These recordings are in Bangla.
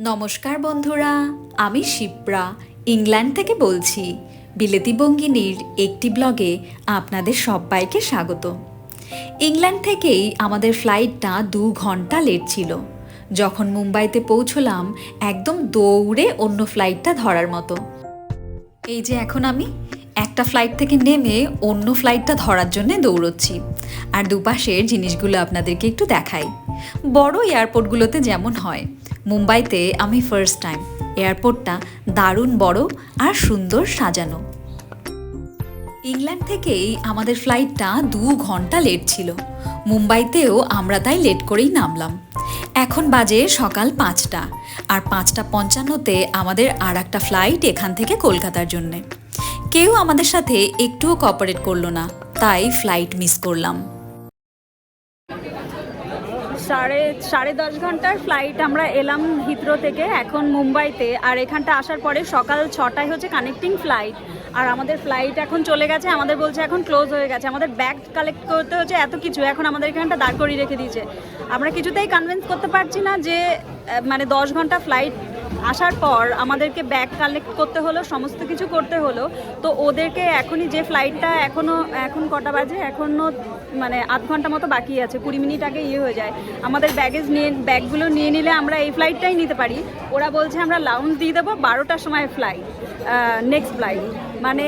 নমস্কার বন্ধুরা, আমি শিপ্রা, ইংল্যান্ড থেকে বলছি। বিলেতি বঙ্গিনীর একটি ব্লগে আপনাদের সবাইকে স্বাগত। ইংল্যান্ড থেকেই আমাদের ফ্লাইটটা দু ঘণ্টা লেট ছিল। যখন মুম্বাইতে পৌঁছলাম, একদম দৌড়ে অন্য ফ্লাইটটা ধরার মতো। এই যে এখন আমি, একটা ফ্লাইট থেকে নেমে অন্য ফ্লাইটটা ধরার জন্য দৌড়চ্ছি। আর দুপাশের জিনিসগুলো আপনাদেরকে একটু দেখাই। বড় এয়ারপোর্টগুলোতে যেমন হয় মুম্বাইতে আমি ফার্স্ট টাইম এয়ারপোর্টটা দারুণ বড় আর সুন্দর সাজানো। ইংল্যান্ড থেকেই আমাদের ফ্লাইটটা দু ঘণ্টা লেট ছিল। মুম্বাইতেও আমরা তাই লেট করেই নামলাম। এখন বাজে সকাল পাঁচটা আর পাঁচটা পঞ্চান্নতে আমাদের আর একটা ফ্লাইট এখান থেকে কলকাতার জন্যে। কেউ আমাদের সাথে একটুও কপারেট করল না, তাই ফ্লাইট মিস করলাম। সাড়ে সাড়ে দশ ঘণ্টার ফ্লাইট আমরা এলাম হিথ্রো থেকে, এখন মুম্বাইতে। আর এখানটা আসার পরে সকাল ছটায় হচ্ছে কানেক্টিং ফ্লাইট আর আমাদের ফ্লাইট এখন চলে গেছে, আমাদের বলছে এখন ক্লোজ হয়ে গেছে। আমাদের ব্যাগ কালেক্ট করতে হচ্ছে এত কিছু, এখন আমাদের এখানটা দাঁড় করিয়ে রেখে দিয়েছে। আমরা কিছুতেই কনভিন্স করতে পারছি না যে মানে দশ ঘণ্টা ফ্লাইট আসার পর আমাদেরকে ব্যাগ কালেক্ট করতে হলো, সমস্ত কিছু করতে হলো। তো ওদেরকে এখনই যে ফ্লাইটটা এখনও এখন কটা বাজে? এখনও মানে আধ ঘণ্টা মতো বাকি আছে, কুড়ি মিনিট আগে ইয়ে হয়ে যায়। আমাদের ব্যাগেজ নিয়ে, ব্যাগগুলো নিয়ে নিলে আমরা এই ফ্লাইটটাই নিতে পারি। ওরা বলছে আমরা লাউঞ্জ দিয়ে দেবো, বারোটার সময় ফ্লাইট নেক্সট ফ্লাইট মানে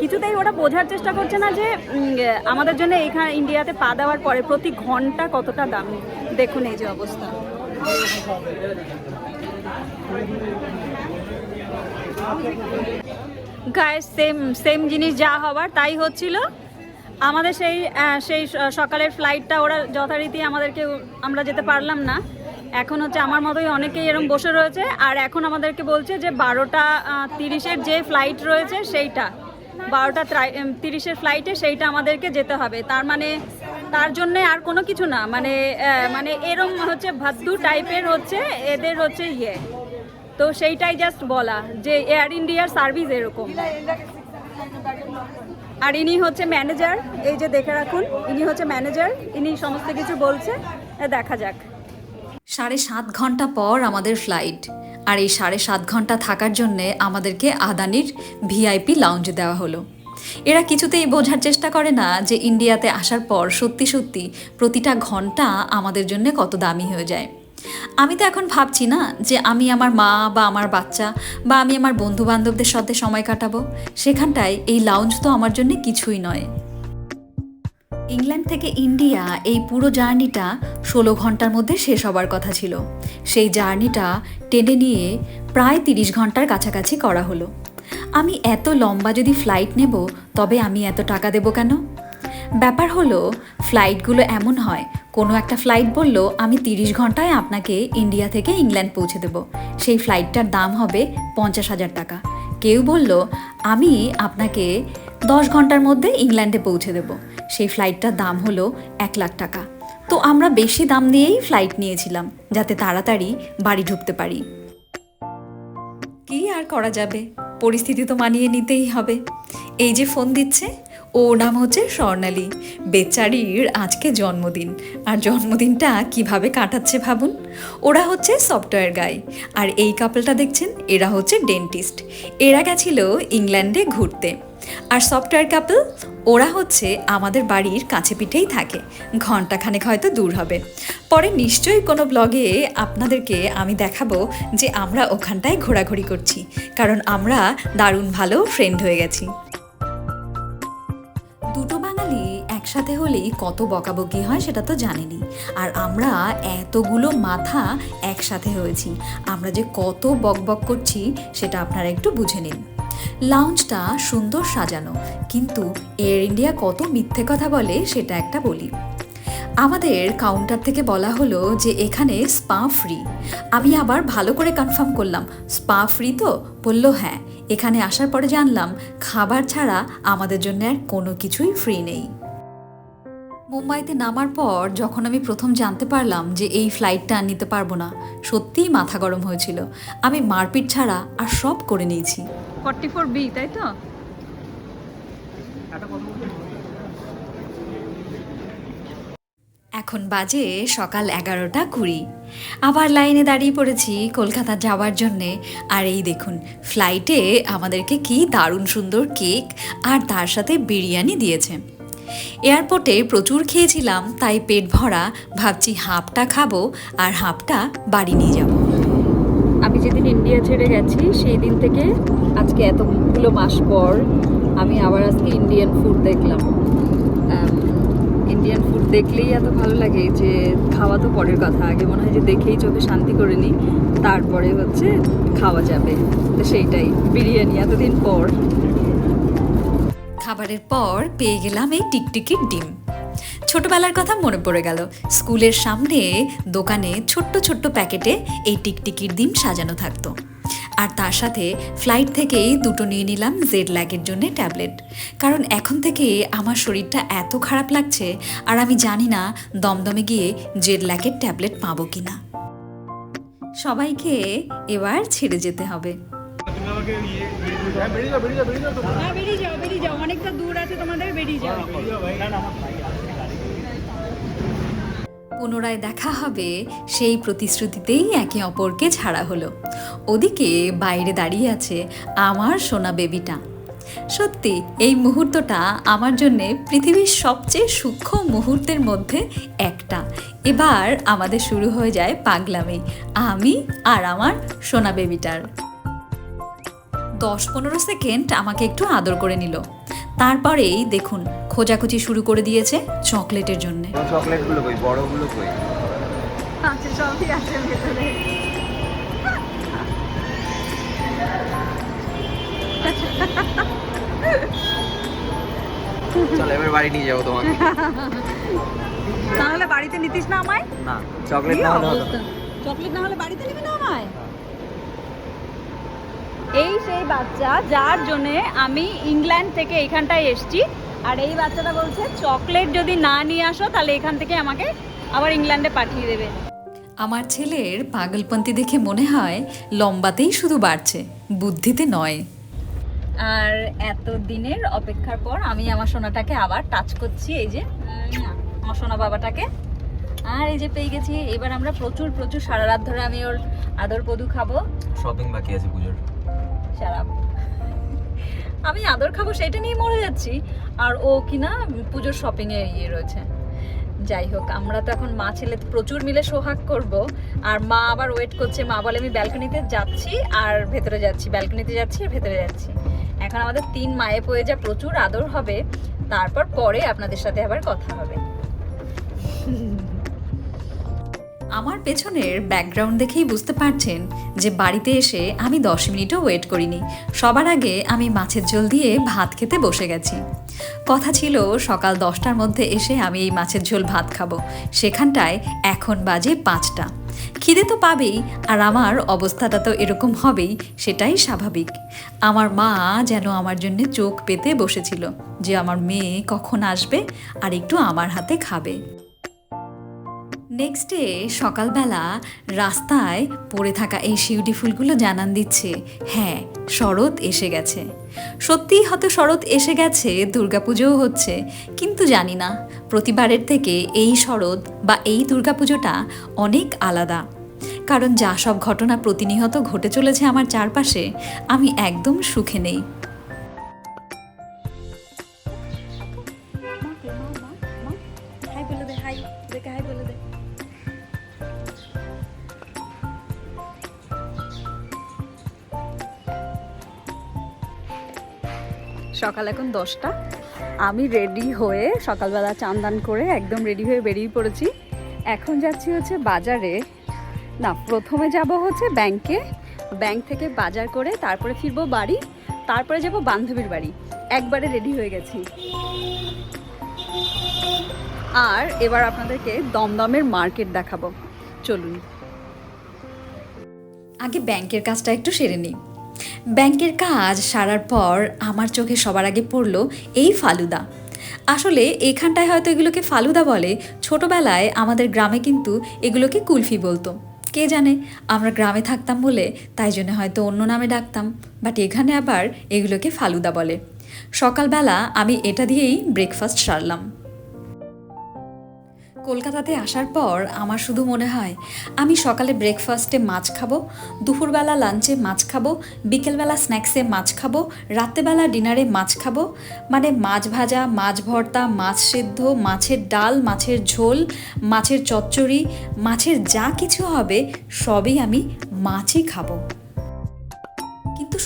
কিছুতেই ওরা বোঝার চেষ্টা করছে না যে আমাদের জন্য এখানে ইন্ডিয়াতে পা দেওয়ার পরে প্রতি ঘণ্টা কতটা দাম? দেখুন এই যে অবস্থা। গায়ে সেম সেম জিনিস যা হবার, তাই হচ্ছিল। আমাদের সেই সেই সকালের ফ্লাইটটা ওরা যথারীতি আমাদেরকে, আমরা যেতে পারলাম না। এখন হচ্ছে আমার মতোই অনেকেই এরকম বসে রয়েছে। আর এখন আমাদেরকে বলছে যে বারোটা তিরিশের যে ফ্লাইট রয়েছে সেইটা, বারোটা তিরিশের ফ্লাইটে সেইটা আমাদেরকে যেতে হবে। তার মানে তার জন্য আর কোনো কিছু না। মানে মানে এরম হচ্ছে ভাদ্দু টাইপের হচ্ছে, এদের হচ্ছে ইয়ে। তো সেইটাই জাস্ট বলা, যে এয়ার ইন্ডিয়ার সার্ভিস এরকম। আর ইনি হচ্ছে ম্যানেজার এই যে দেখে রাখুন, ইনি হচ্ছে ম্যানেজার ইনি সমস্ত কিছু বলছে দেখা যাক। সাড়ে সাত ঘণ্টা পর আমাদের ফ্লাইট আর এই সাড়ে সাত ঘণ্টা থাকার জন্যে আমাদেরকে আদানির ভিআইপি লাউঞ্জে দেওয়া হলো। এরা কিছুতেই বোঝার চেষ্টা করে না যে ইন্ডিয়াতে আসার পর সত্যি সত্যি প্রতিটা ঘণ্টা আমাদের জন্য কত দামি হয়ে যায়। আমি তো এখন ভাবছি না যে আমি আমার মা বা আমার বাচ্চা বা আমি আমার বন্ধু বান্ধবদের সাথে সময় কাটাবো। সেখানটায় এই লাউঞ্জ তো আমার জন্য কিছুই নয়। ইংল্যান্ড থেকে ইন্ডিয়া এই পুরো জার্নিটা ষোলো ঘণ্টার মধ্যে শেষ হবার কথা ছিল। সেই জার্নিটা টেনে নিয়ে প্রায় তিরিশ ঘণ্টার কাছাকাছি করা হলো। আমি এত লম্বা যদি ফ্লাইট নেব, তবে আমি এত টাকা দেব কেন? ব্যাপার হলো ফ্লাইটগুলো এমন হয়, কোনো একটা ফ্লাইট বলল, আমি তিরিশ ঘন্টায় আপনাকে ইন্ডিয়া থেকে ইংল্যান্ড পৌঁছে দেব। সেই ফ্লাইটটার দাম হবে পঞ্চাশ হাজার টাকা। কেউ বলল, আমি আপনাকে দশ ঘণ্টার মধ্যে ইংল্যান্ডে পৌঁছে দেব। সেই ফ্লাইটটার দাম হলো এক লাখ টাকা। তো আমরা বেশি দাম দিয়েই ফ্লাইট নিয়েছিলাম, যাতে তাড়াতাড়ি বাড়ি ঢুকতে পারি। কি আর করা যাবে? পরিস্থিতি তো মানিয়ে নিতেই হবে। এই যে ফোন দিচ্ছে ও নাম হচ্ছে স্বর্ণালী। বেচারির আজকে জন্মদিন। আর জন্মদিনটা কীভাবে কাটাচ্ছে ভাবুন? ওরা হচ্ছে সফটওয়্যার গাই। আর এই কাপলটা দেখছেন, এরা হচ্ছে ডেন্টিস্ট এরা গেছিল ইংল্যান্ডে ঘুরতে। আর সফটওয়্যার কাপল ওরা হচ্ছে আমাদের বাড়ির কাছে পিঠেই থাকে। ঘন্টাখানেক হয়তো দূর হবে। পরে নিশ্চয়ই কোনো ব্লগে আপনাদেরকে আমি দেখাবো যে আমরা ওখানটায় ঘোরাঘুরি করছি। কারণ আমরা দারুণ ভালো ফ্রেন্ড হয়ে গেছি। একসাথে হলেই কত বকাবকি হয় সেটা তো জানেনি। আর আমরা এতগুলো মাথা একসাথে হয়েছি। আমরা যে কত বকবক করছি সেটা আপনারা একটু বুঝে নিন। লাউঞ্জটা সুন্দর সাজানো, কিন্তু এয়ার ইন্ডিয়া কত মিথ্যে কথা বলে সেটা একটা বলি। আমাদের কাউন্টার থেকে বলা হলো যে এখানে স্পা ফ্রি আমি আবার ভালো করে কনফার্ম করলাম স্পা ফ্রি তো? বলল হ্যাঁ এখানে আসার পরে জানলাম, খাবার ছাড়া আমাদের জন্য আর কোনো কিছুই ফ্রি নেই। মুম্বাইতে নামার পর যখন আমি প্রথম জানতে পারলাম যে এই ফ্লাইটটা আর নিতে পারব না সত্যিই মাথা গরম হয়েছিল। আমি মারপিট ছাড়া আর সব করে নিয়েছি। ফর্টি ফোর বি তাই তো? এখন বাজে সকাল এগারোটা কুড়ি। আবার লাইনে দাঁড়িয়ে পড়েছি কলকাতা যাওয়ার জন্যে। আর এই দেখুন ফ্লাইটে আমাদেরকে কি দারুণ সুন্দর কেক আর তার সাথে বিরিয়ানি দিয়েছে। এয়ারপোর্টে প্রচুর খেয়েছিলাম, তাই পেট ভরা, ভাবছি হাফটা খাব আর হাফটা বাড়ি নিয়ে যাব। আমি যেদিন ইন্ডিয়া ছেড়ে গেছি, সেই দিন থেকে আজকে এতগুলো মাস পর আমি আবার আজকে ইন্ডিয়ান ফুড দেখলাম। ইন্ডিয়ান ফুড দেখলেই এত ভালো লাগে যে খাওয়া তো পরের কথা, আগে মনে হয় যে দেখেই চোখে শান্তি করে নিই, তারপরে হচ্ছে খাওয়া যাবে। তো সেইটাই, বিরিয়ানি এতদিন পর। খাবারের পর পেয়ে গেলাম এই টিকটিকির ডিম। ছোটবেলার কথা মনে পড়ে গেল। স্কুলের সামনে দোকানে ছোট্ট ছোট্ট প্যাকেটে এই টিকটিকির ডিম সাজানো থাকতো। আর তার সাথে ফ্লাইট থেকেই দুটো নিয়ে নিলাম জেড ল্যাগের জন্য ট্যাবলেট। কারণ এখন থেকে আমার শরীরটা এত খারাপ লাগছে আর আমি জানি না দমদমে গিয়ে জেড ল্যাগের ট্যাবলেট পাবো কি না সবাইকে এবার ছেড়ে যেতে হবে। পুনরায় দেখা হবে সেই প্রতিশ্রুতিতেই একে অপরকে ছাড়া হলো। ওদিকে বাইরে দাঁড়িয়ে আছে আমার সোনা বেবিটা। সত্যি, এই মুহূর্তটা আমার জন্যে পৃথিবীর সবচেয়ে সূক্ষ্ম মুহূর্তের মধ্যে একটা। এবার আমাদের শুরু হয়ে যায় পাগলামি, আমি আর আমার সোনা বেবিটার। দশ পনেরো সেকেন্ড আমাকে একটু আদর করে নিল। তারপরেই দেখুন খোঁজাখুঁজি শুরু করে দিয়েছে চকলেটের জন্যে। চকলেট কই? বড় কই? আচ্ছা সবই আছে ভেতরে। চলো এবার বাড়ি নিয়ে যাব তোমাকে। তাহলে বাড়িতে নিতিস না আমায়? না চকলেট না হলে চকলেট না হলে বাড়িতে নিবি না আমায়? বাচ্চা যার জন্যে আমি ইংল্যান্ড থেকে এখানটায় এসছি। আর এই বাচ্চাটা বলছে চকলেট যদি না নিয়ে আসো তাহলে এখান থেকে আমাকে আবার ইংল্যান্ডে পাঠিয়ে দেবে। আমার ছেলের পাগলপন্থী দেখে মনে হয় লম্বাতেই শুধু বাড়ছে বুদ্ধিতে নয়। আর এত দিনের অপেক্ষার পর আমি আমার সোনাটাকে আবার টাচ করছি এই যে আমার সোনা বাবাটাকে। আর এই যে পেয়ে গেছি এবার আমরা প্রচুর প্রচুর সারা রাত ধরে আমি ওর আদর পদু খাব। শপিং বাকি আছে পুজোর। সারা আমি আদর খাব সেটা নিয়ে মরে যাচ্ছি। আর ও কিনা পুজোর শপিং এ ইয়ে রয়েছে। যাই হোক, আমরা তো এখন মা ছেলে প্রচুর মিলে সোহাগ করব। আর মা আবার ওয়েট করছে। মা বলে, আমি ব্যালকনিতে যাচ্ছি আর ভেতরে যাচ্ছি। ব্যালকনিতে যাচ্ছি আর ভেতরে যাচ্ছি। এখন আমাদের তিন মায়ে পয়ে যা প্রচুর আদর হবে। তারপর পরে আপনাদের সাথে আবার কথা হবে। আমার পেছনের ব্যাকগ্রাউন্ড দেখেই বুঝতে পারছেন যে বাড়িতে এসে আমি দশ মিনিটও ওয়েট করিনি। সবার আগে আমি মাছের ঝোল দিয়ে ভাত খেতে বসে গেছি। কথা ছিল সকাল দশটার মধ্যে এসে আমি এই মাছের ঝোল ভাত খাব। সেখানটায় এখন বাজে পাঁচটা। খিদে তো পাবেই, আর আমার অবস্থাটা তো এরকম হবেই, সেটাই স্বাভাবিক। আমার মা যেন আমার জন্য চোখ পেতে বসেছিল যে আমার মেয়ে কখন আসবে আর একটু আমার হাতে খাবে। নেক্সট ডে সকালবেলা রাস্তায় পড়ে থাকা এই শিউলি ফুলগুলো জানান দিচ্ছে হ্যাঁ শরৎ এসে গেছে। সত্যিই হয়তো শরৎ এসে গেছে, দুর্গাপুজোও হচ্ছে, কিন্তু জানি না, প্রতিবারের থেকে এই শরৎ বা এই দুর্গাপুজোটা অনেক আলাদা। কারণ যা সব ঘটনা প্রতিনিয়ত ঘটে চলেছে আমার চারপাশে, আমি একদম সুখে নেই। সকাল এখন দশটা। আমি রেডি হয়ে সকালবেলা চান দান করে একদম রেডি হয়ে বেরিয়ে পড়েছি। এখন যাচ্ছি হচ্ছে বাজারে। না, প্রথমে যাব হচ্ছে ব্যাংকে ব্যাংক থেকে বাজার করে তারপরে ফিরবো বাড়ি, তারপরে যাব বান্ধবীর বাড়ি। একবারে রেডি হয়ে গেছি। আর এবার আপনাদেরকে দমদমের মার্কেট দেখাবো। চলুন। আগে ব্যাংকের কাজটা একটু সেরে নিই। ব্যাংকের কাজ সারার পর আমার চোখে সবার আগে পড়ল এই ফালুদা। আসলে এখানটায় হয়তো এগুলোকে ফালুদা বলে, ছোটবেলায় আমাদের গ্রামে কিন্তু এগুলোকে কুলফি বলতো। কে জানে, আমরা গ্রামে থাকতাম বলে তাই জন্য হয়তো অন্য নামে ডাকতাম, বাট এখানে আবার এগুলোকে ফালুদা বলে। সকালবেলা আমি এটা দিয়েই ব্রেকফাস্ট সারলাম। কলকাতাতে আসার পর আমার শুধু মনে হয়, আমি সকালে ব্রেকফাস্টে মাছ খাব, দুপুরবেলা লাঞ্চে মাছ খাব, বিকেলবেলা স্ন্যাক্সে মাছ খাব, রাত্রেবেলা ডিনারে মাছ খাব। মানে মাছ ভাজা, মাছ ভর্তা, মাছ সেদ্ধ, মাছের ডাল, মাছের ঝোল, মাছের চচ্চড়ি, মাছের যা কিছু হবে, সবই আমি মাছই খাব।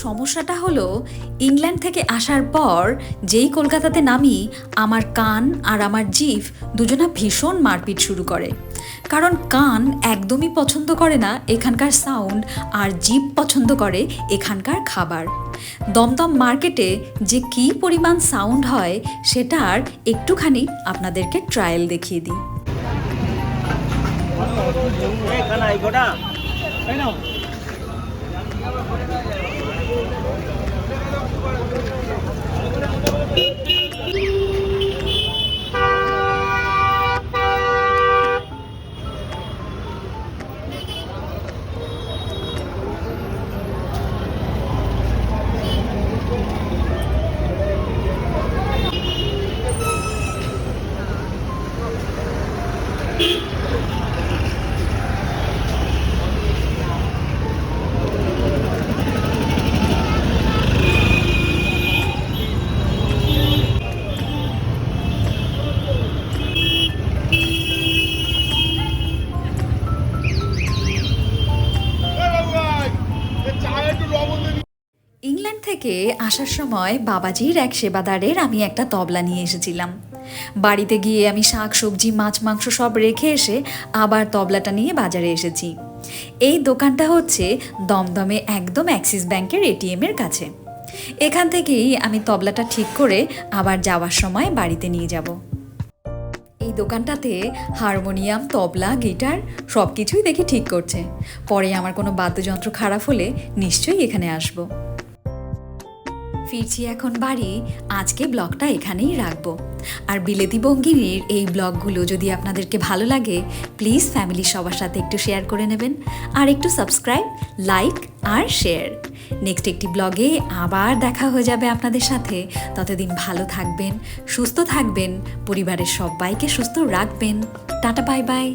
সমস্যাটা হলো, ইংল্যান্ড থেকে আসার পর যেই কলকাতাতে নামি, আমার কান আর আমার জিভ দুজনা ভীষণ মারপিট শুরু করে। কারণ কান একদমই পছন্দ করে না এখানকার সাউন্ড আর জিভ পছন্দ করে এখানকার খাবার। দমদম মার্কেটে যে কী পরিমাণ সাউন্ড হয় সেটার একটুখানি আপনাদেরকে ট্রায়াল দেখিয়ে দিই। ইংল্যান্ড থেকে আসার সময় বাবাজির এক সেবাদারের আমি একটা তবলা নিয়ে এসেছিলাম। বাড়িতে গিয়ে আমি শাক, সবজি, মাছ, মাংস সব রেখে এসে আবার তবলাটা নিয়ে বাজারে এসেছি। এই দোকানটা হচ্ছে দমদমে একদম অ্যাক্সিস ব্যাংকের এটিএমের কাছে। এখান থেকেই আমি তবলাটা ঠিক করে আবার যাওয়ার সময় বাড়িতে নিয়ে যাব। এই দোকানটাতে হারমোনিয়াম, তবলা, গিটার সব কিছুই দেখি ঠিক করছে। পরে আমার কোনো বাদ্যযন্ত্র খারাপ হলে নিশ্চয়ই এখানে আসব। ফিরছি এখন বাড়ি। আজকে ব্লগটা এখানেই রাখব। আর বিলেতি বঙ্গিনীর এই ব্লগগুলো যদি আপনাদেরকে ভালো লাগে প্লিজ ফ্যামিলির সবার সাথে একটু শেয়ার করে নেবেন। আর একটু সাবস্ক্রাইব লাইক আর শেয়ার নেক্সট একটি ব্লগে আবার দেখা হয়ে যাবে আপনাদের সাথে। ততদিন ভালো থাকবেন, সুস্থ থাকবেন, পরিবারের সবাইকে সুস্থ রাখবেন। Tata bye bye